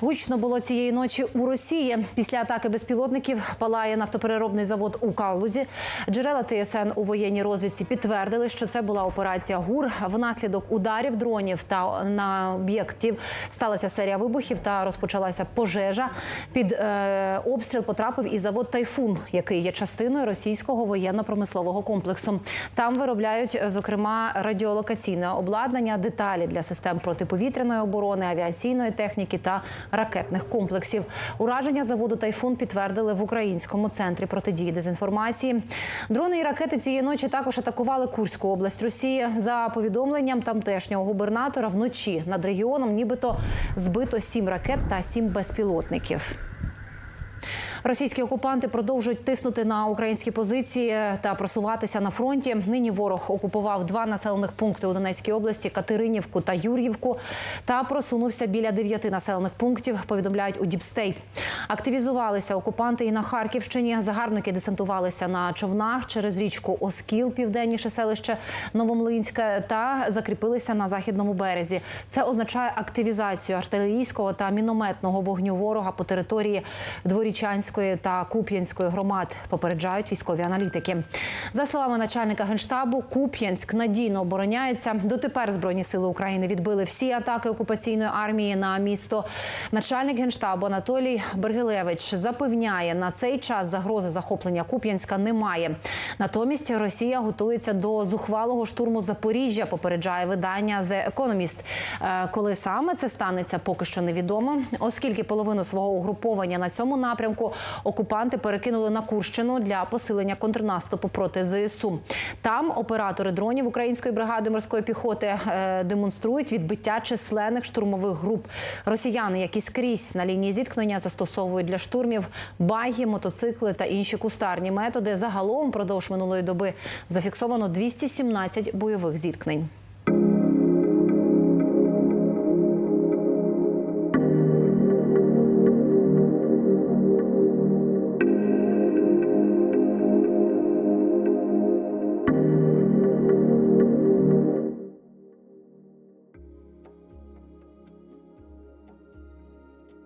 Гучно було цієї ночі у Росії. Після атаки безпілотників палає нафтопереробний завод у Калузі. Джерела ТСН у воєнній розвідці підтвердили, що це була операція ГУР. Внаслідок ударів дронів та на об'єктів сталася серія вибухів та розпочалася пожежа. Під е, обстріл потрапив і завод Тайфун, який є частиною російського воєнно-промислового комплексу. Там виробляють, зокрема, радіолокаційне обладнання, деталі для систем протиповітряної оборони, авіаційної техніки та ракетних комплексів. Ураження заводу Тайфун підтвердили в українському центрі протидії дезінформації. Дрони і ракети цієї ночі також атакували Курську область Росії. За повідомленням тамтешнього губернатора, вночі над регіоном нібито збито сім ракет та сім безпілотників. Російські окупанти продовжують тиснути на українські позиції та просуватися на фронті. Нині ворог окупував два населених пункти у Донецькій області Катеринівку та Юр'ївку та просунувся біля дев'яти населених пунктів. Повідомляють у Діпстейт. Активізувалися окупанти і на Харківщині. Загарбники десантувалися на човнах через річку Оскіл, південніше селище Новомлинське, та закріпилися на західному березі. Це означає активізацію артилерійського та мінометного вогню ворога по території Дворічанської та Куп'янської громад. Попереджають військові аналітики. За словами начальника генштабу, Куп'янськ надійно обороняється. Дотепер збройні сили України відбили всі атаки окупаційної армії на місто. Начальник генштабу Анатолій Бергилевич запевняє, на цей час загрози захоплення Куп'янська немає. Натомість Росія готується до зухвалого штурму Запоріжжя. Попереджає видання The Economist. Е, Коли саме це станеться, поки що невідомо, оскільки половину свого угруповання на цьому напрямку окупанти перекинули на Курщину для посилення контрнаступу проти ЗСУ. Там оператори дронів української бригади морської піхоти е, демонструють відбиття численних штурмових груп. Росіяни, які скрізь на лінії зіткнення застосовують для штурмів баги, мотоцикли та інші кустарні методи. Загалом продовж минулої доби зафіксовано 217 бойових зіткнень.